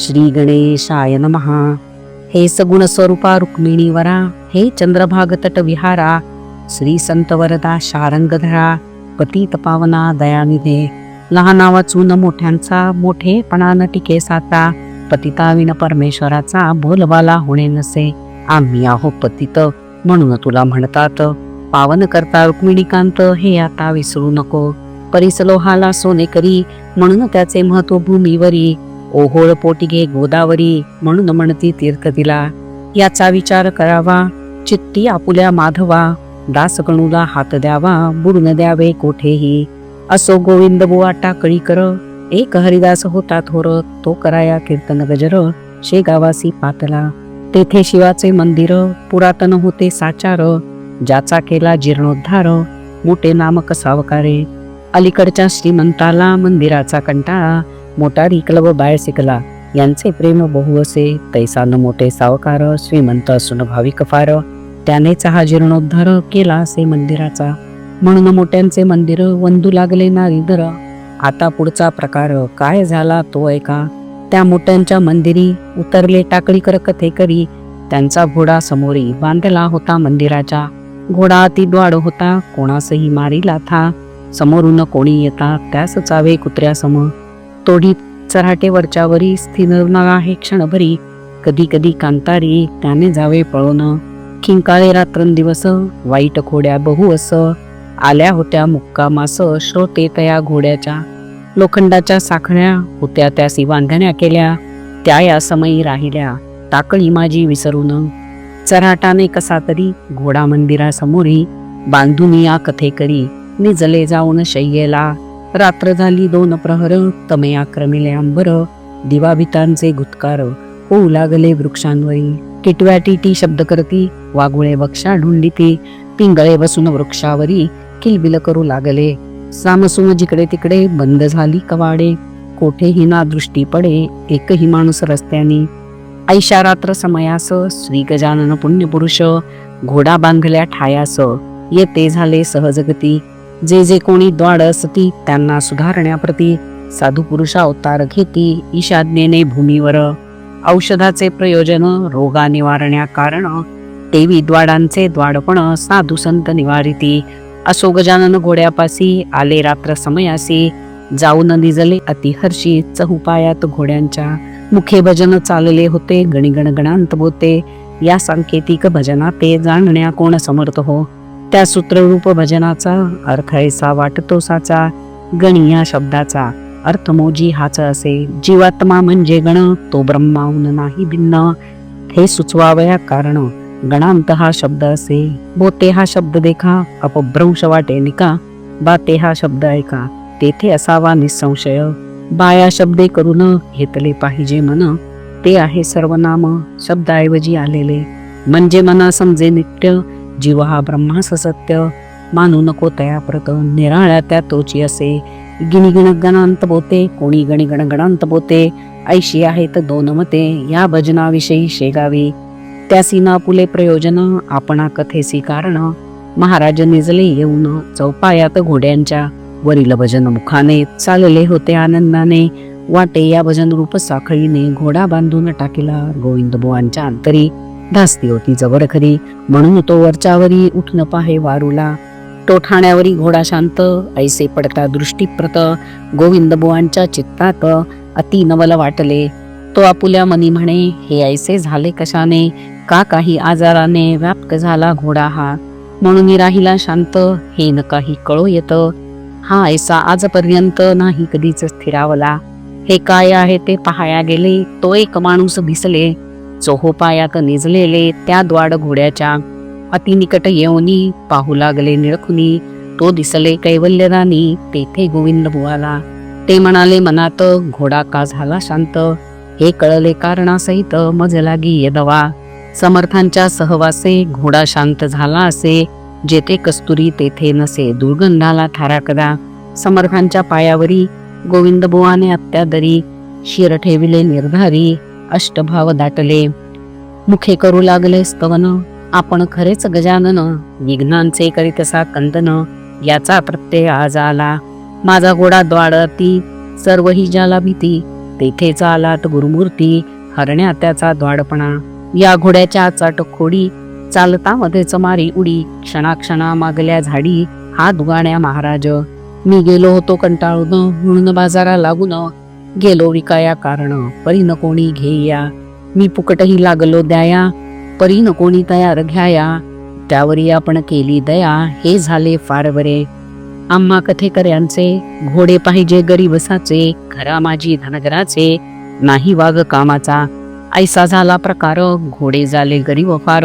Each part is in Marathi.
श्री गणेशाय नमहा हे सगुण स्वरूपा रुक्मिणीवरा हे चंद्रभाग तट विहारा श्री संत वरदा शारंगधरा पतित पावना दयानिधे. लहाना वाचून मोठ्यांचा मोठेपणानं टिके साता पतिताविन परमेश्वराचा बोलबाला होणे नसे. आम्ही आहो पतित म्हणून तुला म्हणतात पावन करता रुक्मिणीकांत हे आता विसरू नको. परिसलोहाला सोने करी म्हणून त्याचे महत्त्व भूमीवरी. ओहोळ पोटिगे गोदावरी म्हणून म्हणती तीर्थ दिला याचा विचार करावा चित्ती आपुल्या माधवा दासगणूला हात द्यावा बुडून द्यावे कोठेही. असो गोविंद बुवा टाकळी कर एक हरिदास होता थोर तो कराया कीर्तन गजर शेगावासी पातला. तेथे शिवाचे मंदिर पुरातन होते साचार ज्याचा केला जीर्णोद्धार मोठे नामक सावकारे. अलीकडच्या श्रीमंताला मंदिराचा कंटाळा मोटारी व बाहेर शिकला. यांचे प्रेम बहु असे. तैसानं मोठे सावकार श्रीमंत असून भाविक फार त्यानेच हा जीर्णोद्धार केला असे मंदिराचा. म्हणून मोठ्यांचे मंदिर वंदू लागले ना दर. आता पुढचा प्रकार काय झाला तो ऐका. त्या मोठ्यांच्या मंदिरी उतरले टाकळीकर कथेकरी. त्यांचा घोडा समोरी बांधला होता मंदिराच्या. घोडा अति द्वाड होता कोणासही मारिला था. समोरून कोणी येता त्यास चावे कुत्र्यासमोर. तोडी चराटे वरच्यावरी स्थिरणारा आहे क्षणभरी. कधी कधी कांतारी त्याने जावे पळून. किंकाळे रात्रंदिवस वाईट घोड्या बहु अस. आल्या होत्या मुक्कामास श्रोते तया घोड्याच्या. लोखंडाच्या साखळ्या होत्या त्यासी बांधण्या केल्या. त्या या समयी राहिल्या टाकळी माझी विसरून. चराटाने कसा तरी घोडा मंदिरासमोरी बांधून या कथेकरी निजले जाऊन शय्येला. रात्र झाली दोन प्रहर तमे आक्रमिले अंबर दिवाभितांचे गुत्कार होऊ लागले वृक्षांवरी. किटव्या टिटी शब्द करती वाघुळे वक्षा ढुंडीती पिंगळे बसून वृक्षावरी किलबिल करू लागले. सामसून जिकडे तिकडे बंद झाली कवाडे कोठेही ना दृष्टी पडे एकही माणूस रस्त्यानी. ऐशा रात्र समयास श्री गजानन पुण्यपुरुष घोडा बांधल्या ठायास येते झाले सहजगती जे जे कोणी द्वाड असती त्यांना सुधारण्याप्रती साधू पुरुषा अवतार घेती ईशाज्ञेने भूमीवर. औषधाचे प्रयोजन रोगा निवारण्या कारण तेवी द्वाडांचे द्वाडपण साधू संत निवारिती. असो गजानन घोड्यापासी आले रात्र समयासी. जाऊन निजले अतिहर्षी चहुपायात घोड्यांच्या. मुखे भजन चालले होते गणिगण गणांत बोते. या सांकेतिक भजनाते जाणण्या कोण समर्थ हो? त्या सूत्ररूप भजनाचा अर्थ ऐसा वाटतो साचा गण या शब्दाचा अर्थ मोजी हाच असे जीवात्मा म्हणजे गण तो ब्रह्माहून नाही भिन्न. हे सुचवावया कारण गणांत हा शब्द असे बोते हा शब्द देखा अपभ्रंश वाटे निका बाते हा शब्द ऐका तेथे असावा निसंशय. बाया शब्दे करून घेतले पाहिजे मन ते आहे सर्वनाम शब्दाऐवजी आलेले. म्हणजे मना समजे नित्य जीव हा ब्रह्मास सत्य मानू नको तया प्रत निराळ्या त्या तोची असे. गिणिगण गणांत बोते कोणी गणिगण गणांत बोते. ऐशी आहेत दोन मते या भजनाविषयी शेगावी. त्यासी ना पुले प्रयोजन आपणा कथेसी कारण. महाराज निजले येऊन चौपायात घोड्यांच्या वरील भजन मुखाने. चालले होते आनंदाने वाटे या भजन रूप साखळीने. घोडा बांधून टाकिला गोविंद बुवांच्या अंतरी. धास्ती होती जवळ खरी. म्हणून तो वरच्यावरी उठन पाहे वारूला. तो ठाण्यावरी घोडा शांत ऐसे पडता दृष्टीप्रत. गोविंद बुवांच्या चित्तात अति नवल वाटले. तो आपुल्या मनी म्हणे हे ऐसे झाले कशाने? का काही आजाराने व्याप्त झाला घोडा हा? म्हणून राहिला शांत हे न काही कळो येत. हा ऐसा आजपर्यंत नाही कधीच स्थिरावला. हे काय आहे ते पाहाया गेले तो एक माणूस भिसले चोहोपायात निजलेले त्या द्वाड घोड्याच्या अतिनिकट येऊनी पाहू लागले निळखुनी. तो दिसले कैवल्यदानी तेथे गोविंद बुवाला. ते म्हणाले मनात घोडा का झाला शांत? हे कळले कारणासहित मज लागी यदवा. समर्थांच्या सहवासे घोडा शांत झाला असे. जेथे कस्तुरी तेथे नसे. दुर्गंधाला थाराकदा समर्थांच्या पायावरी गोविंद बुवाने अत्यादरी शिर ठेविले निर्धारी. अष्टभाव दाटले. मुखे करू लागले स्तवन आपण खरेच गजानन विघ्नांचे करीतसा कंदन याचा प्रत्यय आज आला. माझा घोडा द्वाडती सर्व ही ज्याला भीती तेथेच आलात गुरुमूर्ती हरण्या त्याचा द्वाडपणा. या घोड्याच्या चाट खोडी चालता मध्येच मारी उडी क्षणाक्षणा मागल्या झाडी हा दुगाण्या महाराज. मी गेलो होतो कंटाळून म्हणून बाजारा लागून गेलो विकाया कारण परी न कोणी घेया. मी फुकटही लागलो द्याया परी न कोणी तयार घ्याया. त्यावरी आपण केली दया हे झाले फार बरे. आम्हा कथेकऱ्यांचे घोडे पाहिजे गरीबसाचे खरा माझी धनगराचे नाही वाघ कामाचा. ऐसा झाला प्रकार घोडे झाले गरीब फार.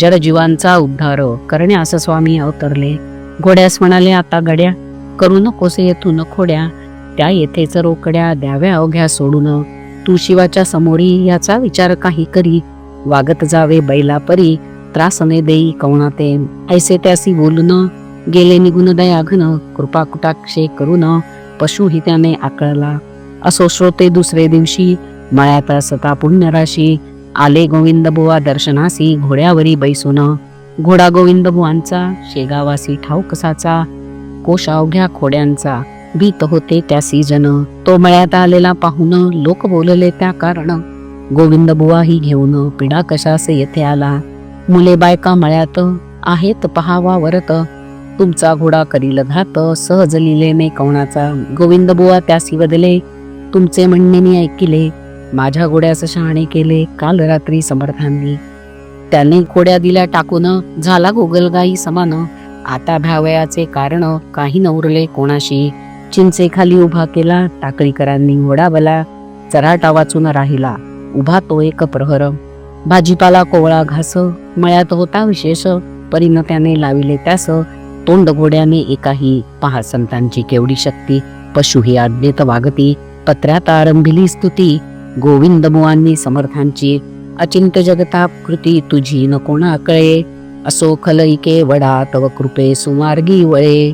जरजीवांचा उद्धार करण्यास स्वामी अवतरले. घोड्यास म्हणाले आता गड्या करू नकोसे येथून खोड्या. त्या येथेच रोकड्या द्याव्या अवघ्या सोडून. तू शिवाच्या समोरी याचा विचार काही करी. वागत जावे बैला परी त्रासने देई कवणाते ऐसे त्यासी बोलून गेले निघून दयाघन. कृपा कुटाक्षे करून पशुही त्याने आकळला. असो श्रोते दुसरे दिवशी मळ्यात सता पुण्यराशी. आले गोविंद बुवा दर्शनासी घोड्यावरी बैसून. घोडा गोविंद बुवांचा शेगावासी ठाऊकसाचा. कोश अवघ्या खोड्यांचा. भीत होते त्या सीजन. तो मळ्यात आलेला पाहून लोक बोलले त्या कारण. गोविंद बुवा ही घेऊन पिडा कशासे येथे आला? मुले बायका मळ्यात आहेत पहावा वरत. तुमचा घोडा करील घात सहज लिलेने कवणाचा. गोविंद बुवा त्यासी बदले तुमचे म्हणणे मी ऐकिले. माझ्या घोड्यास शहाणे केले काल रात्री समर्थांनी. त्याने घोड्या दिल्या टाकून झाला गोगलगाई समान. आता भ्यावयाचे कारण काही न उरले कोणाशी. चिंचेखाली उभा केला टाकळीकरांनी घोडा चराटा वाचून राहिला उभा तो एक प्रहर. भाजीपाला कोवळा घास मळ्यात होता विशेष परीनं त्याने लाविले त्यास तोंड घोड्याने एकाही पहा संतांची केवढी शक्ती पशु ही आज्ञेत वागती पत्र्यात आरंभिली स्तुती गोविंद मुवांनी समर्थांची अचिंत जगताप कृती तुझी न कोणा कळे असो खलईके वडा तव कृपे सुमार्गी वळे.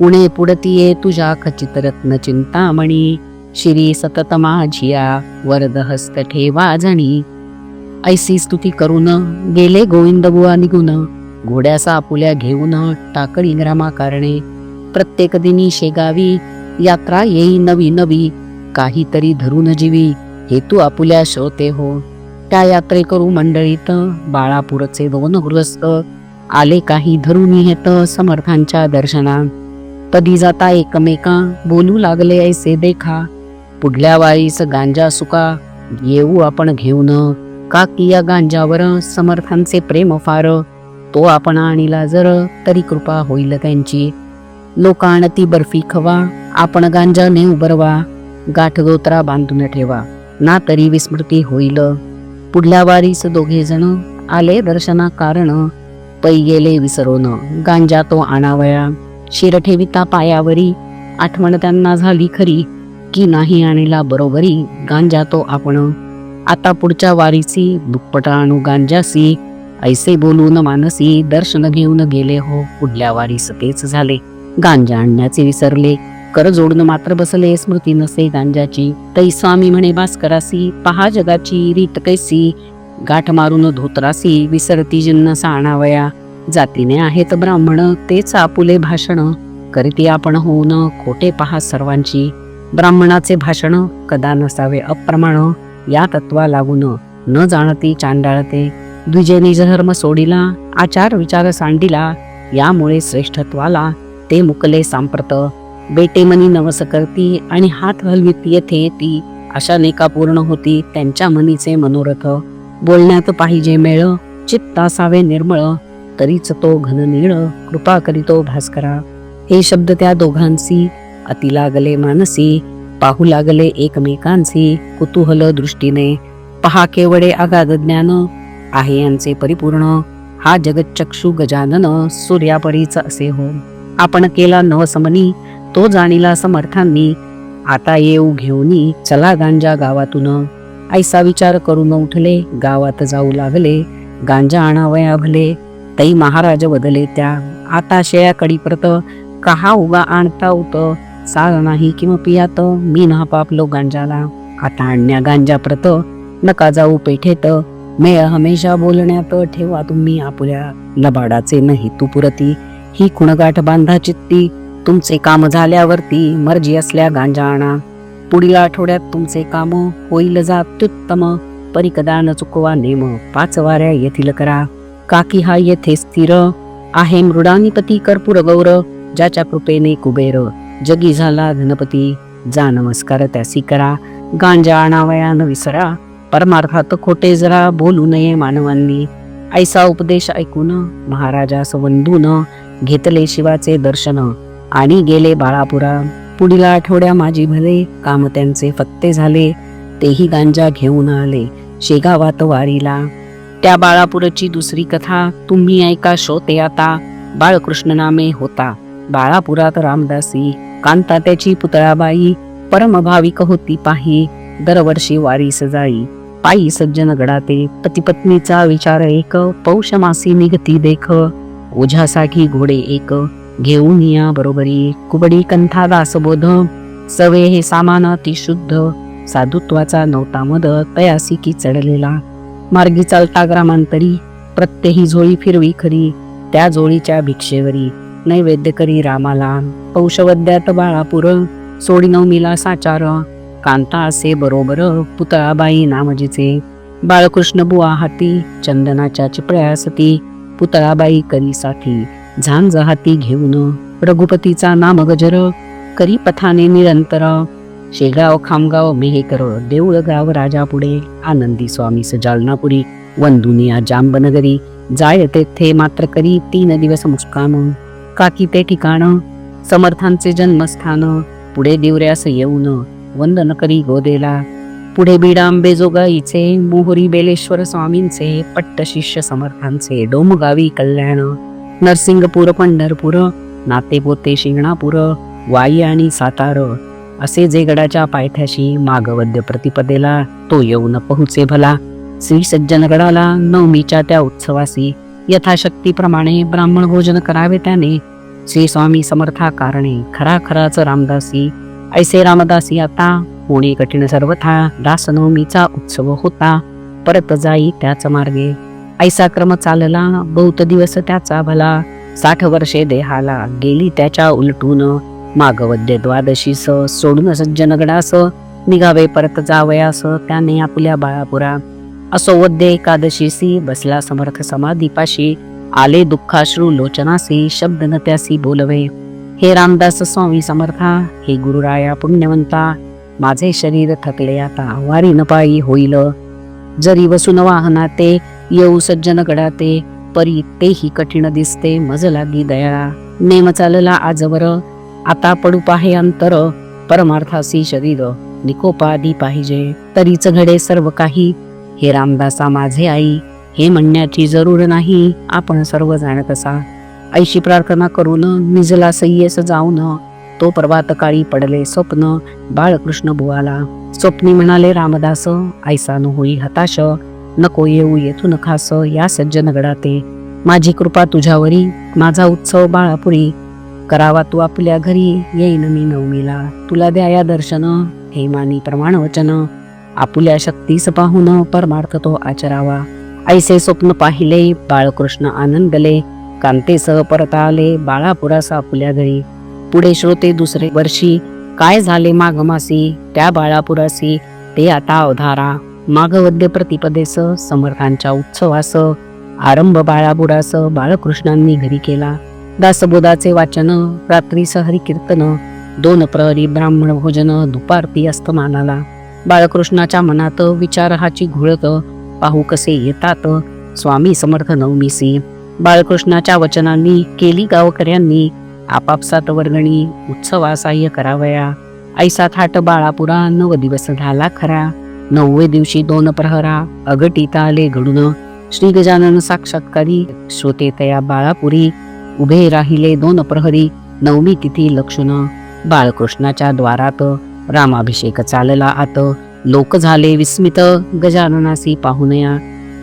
उणे पुडतीये तुझ्या खचित रत्न चिंतामणी. श्री सतत माझिया वरद हस्त ठेवा जणी. ऐसी स्तुती करून गेले गोविंद बुवा निघून. घोड्यासा आपुल्या घेऊन टाकळी ग्रामा कारणे. प्रत्येक दिनी शेगावी यात्रा येई नवी नवी. काहीतरी धरून जीवी हेतू आपुल्या श्रोते हो. त्या यात्रेकरू मंडळीत बाळापूरचे दोन गृहस्थ. आले काही धरून येत समर्थांच्या दर्शना. कधी जाता एकमेका बोलू लागले ऐसे देखा. पुढल्या वाळीस गांजा सुका. येऊ आपण घेऊन. का किया या गांजावर समर्थांचे प्रेम फार. तो आपण आणीला जर तरी कृपा होईल त्यांची. लोक आणती बर्फी खवा. आपण गांजा ने बरवा गाठ बांधून ठेवा. ना तरी विस्मृती होईल. पुढल्या वारीस दोघे जण आले दर्शना कारण पै गेले विसरून. गांजा तो आणावया. शिरठेविता पायावरी. आठवण त्यांना झाली खरी की नाही आणीला बरोबरी गांजा तो आपण. आता पुढच्या वारीची दुप्पटा आणू गांजासी. ऐसे बोलून मानसी दर्शन घेऊन गेले हो. पुढल्या वारीस तेच झाले. गांजा आणण्याचे विसरले. कर जोडून मात्र बसले स्मृती नसे गांजाची. तै स्वामी म्हणे भास्करासी पहा जगाची रीत कैसी. गाठ मारून धोत्रासी विसरती जिन्नस आणावया जातीने आहेत ब्राह्मण तेच आपुले भाषण. करीती आपण होऊन खोटे पहा सर्वांची. ब्राह्मणाचे भाषण कदा नसावे अप्रमाण. या तत्वा लागून न जाणती चांडाळते. द्विजेनी धर्म सोडिला आचार विचार सांडिला यामुळे श्रेष्ठत्वाला ते मुकले सांप्रत. बेटे मनी नवस करती आणि हात हलवीत येथे ती अशा नेका पूर्ण होती त्यांच्या मनीचे मनोरथ. बोलण्यात पाहिजे मेळ चित्त असावे निर्मळ. तरीच तो घननीण कृपा करीतो भास्करा. हे शब्द त्या दोघांसी अति लागले मानसी पाहू लागले एकमेकांसी कुतूहल दृष्टीने. पहा केवडे अगाध ज्ञान आहे यांचे परिपूर्ण. हा जगच्चक्षु गजानन सूर्यापरीच असे हो. आपण केला नवसमनी तो जाणीला समर्थांनी. आता येऊ घेऊनी चला गांजा गावातून. ऐसा विचार करून उठले गावात जाऊ लागले. गांजा आणावया भले तई महाराज बदले त्या. आता शेळ्याकडी प्रत कहा उगा आणता उत? साल नाही किंवा पियात? मी ना पापलो गांजाला. आता आणण्या गांजा प्रत नका जाऊ पेठेत. मे हमेशा बोलण्यात ठेवा तुम्ही आपल्या लबाडाचे नाही तू पुरती. ही खुणगाठ बांधा चित्ती तुमचे काम झाल्यावरती मर्जी असल्या गांजा आणा. पुढील आठवड्यात तुमचे काम होईल जात्युत्तम अत्युत्तम न चुकवा नेम पाच वाऱ्या येथील करा. काकी हा येथे स्थिर. आहे मृडानिपती कर्पूर गौर ज्याच्या कृपेने कुबेर. जगी झाला धनपती. जा नमस्कार त्यासी करा. गांजा आणावया न विसरा. परमार्थात खोटे जरा बोलू नये मानवांनी. ऐसा उपदेश ऐकून महाराजास वंदून घेतले शिवाचे दर्शन. आणि गेले बाळापुरा. पुढील आठवड्या माझी भले काम त्यांचे फत्ते झाले तेही गांजा घेऊन आले. शेगावात वारीला त्या बाळापुरची दुसरी कथा तुम्ही ऐका शोते आता. बाळकृष्ण नामे होता. बाळापुरात रामदासी कांता त्याची पुतळाबाई परमभाविक होती पाही. दरवर्षी वारी सजाई. पायी सज्जन गडाते पतीपत्नीचा विचार एक पौष मासी निघती देख. ओझ्यासाठी घोडे एक घेऊन या बरोबरी. कुबडी कंथा दासबोध सवे हे सामान अतिशुद्ध. साधुत्वाचा नव्हता मद तयासी की चढलेला. मार्गी चालता ग्रामांतरी प्रत्यही झोळी फिरवी खरी. त्या जोळीच्या भिक्षेवरी. नैवेद्य करी रामाला. पौषवद्यात बाळापुर सोडी नवमीला साचार. कांता असे बरोबर पुतळाबाई नामजीचे. बाळकृष्ण बुवा हाती. चंदनाच्या चिपळ्या सती. पुतळाबाई करी साठी झांज हाती घेऊन. रघुपतीचा नाम गजर करी पथाने निरंतर. शेगाव खामगाव मेहेकर देऊळगाव राजापुढे आनंदी स्वामी जालनापुरी वंदुनिया जांबनगरी जाय तेथे मात्र करी तीन दिवस मुस्काम काकी ते ठिकाण समर्थांचे जन्मस्थान पुढे दिवऱ्यास येऊन वंदन करी गोदेला. पुढे बीडांबेजोगाईचे मोहरी बेलेश्वर स्वामींचे पट्ट शिष्य समर्थांचे डोमगावी कल्याण नरसिंगपूर पंढरपूर नातेपोते शिंगणापूर वाई आणि सातार. असे जे गडाच्या पायथ्याशी मागवद्य प्रतिपदेला तो येऊन पोहोचे भला. श्री सज्जनगडाला नवमीच्या त्या उत्सवासी यथाशक्तीप्रमाणे ब्राह्मण भोजन करावे त्याने. श्री स्वामी समर्था कारणे खरा खराच रामदासी. ऐसे रामदासी आता होणे कठीण सर्वथा दासनवमीचा उत्सव होता. परत जाई त्याच मार्गे. ऐसा क्रम चालला बहुत दिवस त्याचा भला. साठ वर्षे देहाला गेली त्याच्या उलटून. मागवद्य द्वादशीस सोडून सज्जनगडास निघावे परत जावयास त्याने आपल्या बाळापुरा. असो वद्य एकादशीसी बसला समर्थ समाधीपाशी आले दुःखाश्रू लोचनासी शब्द न त्यासी बोलवे. हे रामदास स्वामी समर्था हे गुरुराया पुण्यवंता माझे शरीर थकले आता वारी न पायी होईल. जरी वसून वाहनाते येऊ सज्जन गडाते परी तेही कठीण दिसते मज लागी दया. नेम चालला आजवर आता पडू पाहे अंतर परमार्थासी शरीर निकोपादी पाहिजे. तरीच घडे सर्व काही. हे रामदासा माझे आई हे म्हणण्याची जरूर नाही. आपण सर्व जाणत असा. ऐशी प्रार्थना करून निजला सय्यस जाऊन तो प्रभात काळी पडले स्वप्न बाळकृष्ण बुवाला. स्वप्नी म्हणाले रामदास ऐसा न होई हताश. नको येऊ येथून खास या सज्जनगडाते. माझी कृपा तुझ्यावरी. माझा उत्सव बाळापुरी. करावा तू आपल्या घरी येईन मी नवमीला. तुला द्या या दर्शन हे मानी प्रमाण वचन आपुल्या शक्तीस पाहून परमार्थ तो आचरावा. ऐसे स्वप्न पाहिले बाळकृष्ण आनंदले. कांतेसह परत आले बाळापुरास आपुल्या घरी. पुढे श्रोते दुसरे वर्षी काय झाले माघमासी त्या बाळापुरासी ते आता अवधारा. माघवद्य प्रतिपदेस समर्थांच्या उत्सवास. आरंभ बाळापुरास बाळकृष्णांनी घरी केला. दासबोधाचे वाचन रात्री सहरी कीर्तन दोन प्रहरी ब्राह्मण भोजन दुपारती अस्तमानाला. बाळकृष्णाच्या मनात विचार हाची घुळत पाहू कसे येतात? स्वामी समर्थ नवमीसी. बाळकृष्णाच्या वचनांनी केली गावकऱ्यांनी आपापसात वर्गणी उत्सवासाह्य करावया. ऐसा थाट बाळापुरा नव दिवस झाला खरा. नववे दिवशी दोन प्रहरा अगटीता आले घडून श्री गजानन साक्षात्कारी श्रोते तया बाळापुरी उभे राहिले दोन प्रहरी. नवमी तिथी लक्षण बाळकृष्णाच्या द्वारात रामाभिषेक चालला आत. लोक झाले विस्मित. गजाननासी पाहुनया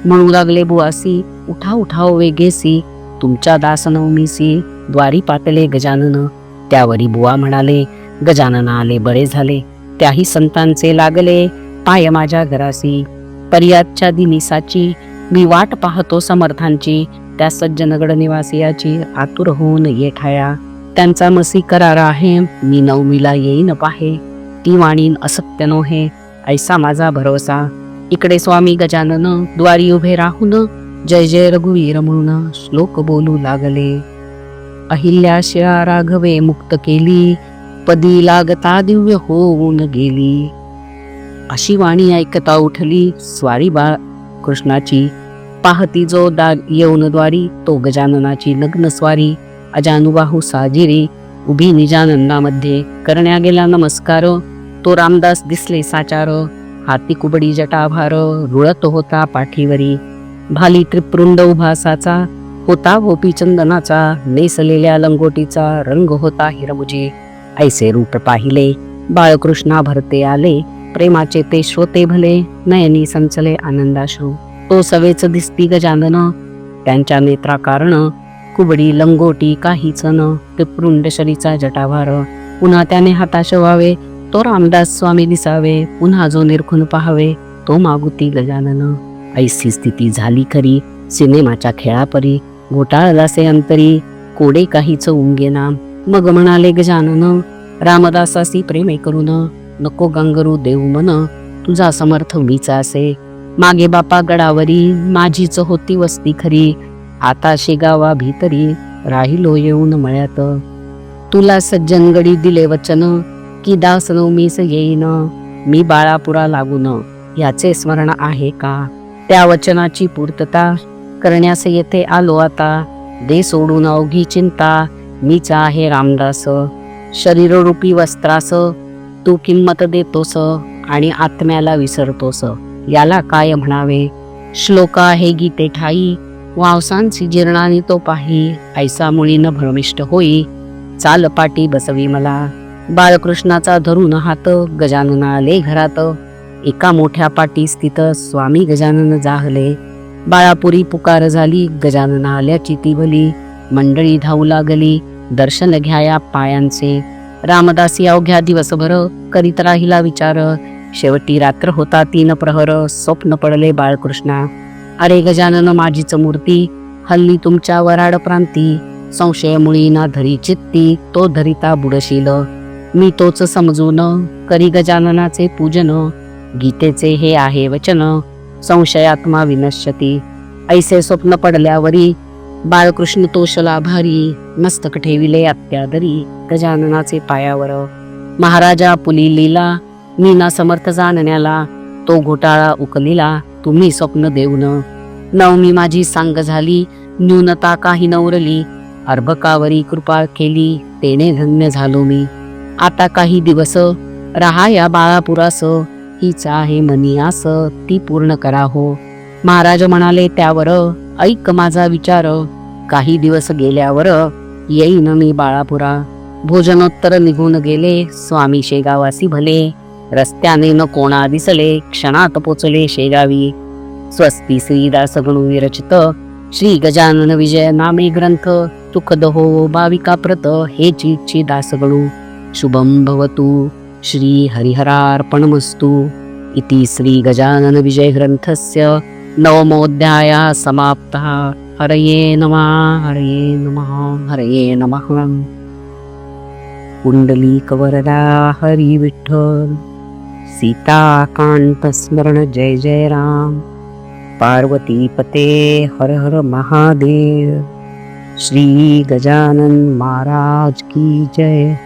म्हणू लागले बुवासी उठा उठाव वेगेसी. तुमच्या दासनवमीसी द्वारी पातले गजानन. त्यावरी बुवा म्हणाले गजानन आले बरे झाले. त्याही संतांचे लागले पाय माझ्या घरासी. पर्यादच्या दिनिसाची मी वाट पाहतो समर्थांची. त्या सज्जनगड निवासियाची आतुर होऊन येठाया. त्यांचा मसी करार आहे मी नवमीला येईन पाहे. ती वाणीन असत्य नोहे ऐसा माझा भरोसा. इकडे स्वामी गजानन द्वारी उभे राहून जय जय रघुवीर म्हणून श्लोक बोलू लागले. अहिल्या शिळा राघवे मुक्त केली पदी लागता दिव्य होऊन गेली. अशी वाणी ऐकता उठली स्वारी बाळ कृष्णाची. पाहती जो येऊन द्वारी तो गजाननाची लग्न स्वारी अजानुबाहू साजिरी उभी निजानंदामध्ये करण्या गेला नमस्कार. तो रामदास दिसले साचार. हाती कुबडी जटाभार रुळत होता पाठीवरी. भाली त्रिपुंड उभासाचा होता गोपी चंदनाचा नेसलेल्या लंगोटीचा रंग होता हिरमुजी. ऐसे रूप पाहिले बाळकृष्णा भरते आले प्रेमाचे ते श्रोते भले नयनी संचले आनंदाश्रू. तो सवेच दिसती गजानन त्यांच्या नेत्रा कारण कुबडी लंगोटी काहीच न त्रिपुंड शरीचा जटाभार. पुन्हा त्याने हाताश व्हावे तो रामदास स्वामी दिसावे पुन्हा जो निरखून पाहावे तो मागुती गजानन ऐसी स्थिती झाली खरी सिनेमाच्या खेळापरी घोटाळलासे अंतरी कोडे काहीच उंगेना. मग म्हणाले गजानन रामदासासी प्रेमे करून नको गंगरू देऊ मन तुझा समर्थ मीच असे. मागे बापा गडावरी माझीच होती वस्ती खरी. आता शेगावा भीतरी राहिलो येऊन मळ्यात. तुला सज्जनगडी दिले वचन की दास मीस येईन. मी बाळापुरा लागून याचे स्मरण आहे का? त्या वचनाची पूर्तता करण्यास येथे आलो आता. दे सोडून अवघी चिंता मीच आहे रामदास. शरीररूपी वस्त्रास तू किंमत देतोस आणि आत्म्याला विसरतोस. याला काय म्हणावे? श्लोक आहे गीते ठाई वावसांची जीर्णाने तो पाही ऐसा मुळीनं भ्रमिष्ट होई चाल पाटी बसवी मला. बाळकृष्णाचा धरून हात गजानन आले घरात. एका मोठ्या पाटी स्थित स्वामी गजानन जाहले. बाळापुरी पुकार झाली गजानन आल्याची ती भली. मंडळी धावू लागली दर्शन घ्याया पायांचे. रामदासी अवघ्या दिवसभर करीत राहिला विचार. शेवटी रात्र होता तीन प्रहर स्वप्न पडले बाळकृष्णा. अरे गजानन माझीच मूर्ती हल्ली तुमच्या वराड प्रांती संशय मुळी ना धरी चित्ती तो धरिता बुडशील. मी तोच समजून करी गजाननाचे पूजन गीतेचे हे आहे वचन संशयात्मा विनश्यती. ऐसे स्वप्न पडल्यावरी बाळकृष्ण तोषला भारी मस्तक ठेविले अत्यादरी गजाननाचे पायावर. महाराजा पुली लीला मी ना समर्थ जाणण्याला तो घोटाळा उकलिला तुम्ही स्वप्न देऊन. नवमी माझी सांग झाली न्यूनता काही नवरली अर्भकावरी कृपा केली तेने धन्य झालो मी. आता काही दिवस रहा या बाळापुरास हिचा आहे मनी आस ती पूर्ण करा हो. महाराज म्हणाले त्यावर ऐक माझा विचार. काही दिवस गेल्यावर येईन मी बाळापुरा. भोजनोत्तर निघून गेले स्वामी शेगावासी भले रस्त्याने न कोणा दिसले क्षणात पोचले शेगावी. स्वस्ती श्रीदास गणू विरचित. श्री गजानन विजय नामे ग्रंथ सुखद हो भाविका प्रत हे चीची दासगणू शुभम भवतु. श्री हरिहरार्पणमस्तु. इति श्री गजानन विजय ग्रंथस्य नवमोऽध्यायः समाप्तः. हरये नमः हरये नमः हरये नमः. पुंडलीकवरदा हरी विठ्ठल सीताकांत स्मरण जय जय राम। पार्वती पते हर हर महादेव। श्री गजानन महाराज की जय